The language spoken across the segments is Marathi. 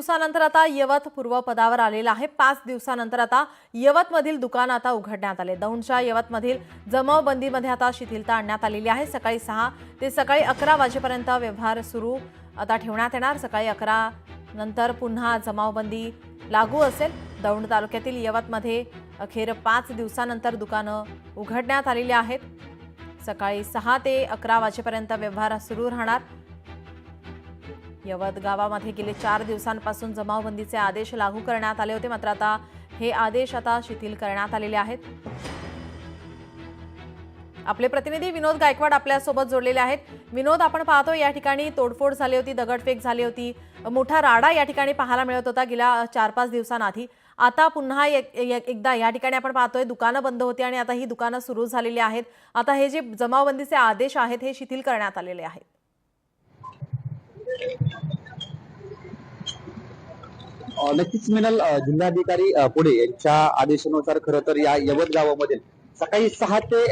दिवसानंतर आता यवत पूर्वपदावर आलेला आहे. पाच दिवसानंतर आता यवतमधील दुकान आता उघडण्यात आले. दौंडच्या यवतमधील जमावबंदीमध्ये आता शिथिलता आणण्यात आलेली आहे. सकाळी सहा ते सकाळी अकरा वाजेपर्यंत व्यवहार सुरू आता ठेवण्यात येणार. सकाळी अकरा नंतर पुन्हा जमावबंदी लागू असेल. दौंड तालुक्यातील यवतमध्ये अखेर पाच दिवसानंतर दुकानं उघडण्यात आलेली आहेत. सकाळी सहा ते अकरा वाजेपर्यंत व्यवहार सुरू राहणार. यवत गावामध्ये गेले चार दिवसांपासून जमावबंदीचे आदेश लागू करण्यात आले होते. मात्र आता हे आदेश आता शिथिल करण्यात आलेले आहेत. आपले प्रतिनिधी विनोद गायकवाड आपल्यासोबत जोडलेले आहेत. विनोद आपण पाहतो या ठिकाणी तोडफोड झाली होती दगडफेक झाली होती. मोठा राडा या ठिकाणी पाहायला मिळत होता गेल्या चार पाच दिवसांआधी. आता पुन्हा एक- एकदा या ठिकाणी आपण पाहतोय दुकानं बंद होती आणि आता ही दुकानं सुरू झालेली आहेत. आता हे जे जमावबंदीचे आदेश आहेत हे शिथिल करण्यात आलेले आहेत. नक्कीच मिनल जिल्हाधिकारी पुढे पुणे यांच्या आदेशानुसार खरं तर या यवत गावामध्ये सकाळी सहा ते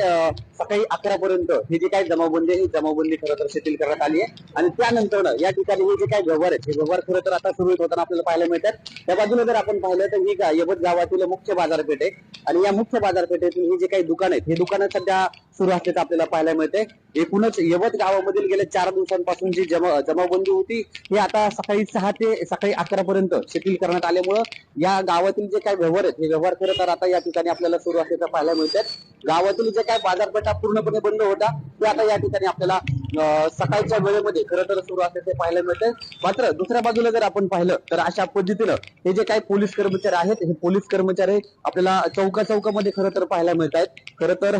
सकाळी अकरा पर्यंत हे जे काही जमावबंदी आहे ही जमावबंदी खरं तर शिथिल करण्यात आली आहे. आणि त्यानंतर या ठिकाणी हे जे काही व्यवहार आहेत हे व्यवहार खरं तर आता सुरळीत होताना आपल्याला पाहायला मिळतात. त्या बाजूला जर आपण पाहिलं तर ही यवत गावातील मुख्य बाजारपेठ आहे. आणि या मुख्य बाजारपेठेतील ही जे काही दुकान आहेत हे दुकानं सध्या सुरू असल्याचं आपल्याला पाहायला मिळते. एकूणच यवत गावामधील गेल्या चार दिवसांपासून जी जमा जमावबंदी होती ही आता सकाळी सहा ते सकाळी अकरा पर्यंत शिथिल करण्यात आल्यामुळं या गावातील जे काही व्यवहार आहेत हे व्यवहार खरं तर आता या ठिकाणी आपल्याला सुरू असल्याचं पाहायला मिळतात. गावातील जे काही बाजारपेठा पूर्णपणे बंद होता ते आता या ठिकाणी आपल्याला सकाळच्या वेळेमध्ये खरं तर सुरू असल्याचे पाहायला मिळते मात्र दुसऱ्या बाजूला जर आपण पाहिलं तर अशा पद्धतीनं हे जे काही पोलीस कर्मचारी आहेत हे पोलीस कर्मचारी आपल्याला चौका चौकामध्ये खरं तर पाहायला मिळत आहेत खरं तर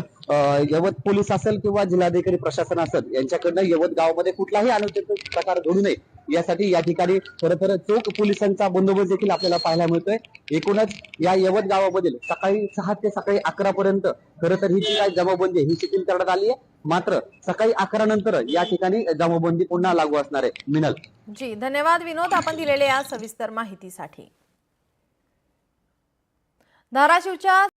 यवत पोलीस असेल किंवा जिल्हाधिकारी प्रशासन असेल यांच्याकडनं यवत गावामध्ये कुठलाही अनुचित प्रकार घडू नये यासाठी या ठिकाणी खरं तर चोख पोलिसांचा बंदोबस्त देखील आपल्याला पाहायला मिळतोय. एकूणच या यवत गावामधील सकाळी सहा ते सकाळी अकरा पर्यंत खरं तर ही जी जमावबंदी ही शिथिल करण्यात आली आहे. मात्र सकाळी अकरा नंतर या ठिकाणी जमावबंदी पुन्हा लागू असणार आहे. मिनल. जी धन्यवाद विनोद आपण दिलेल्या या सविस्तर माहितीसाठी. धाराशिवच्या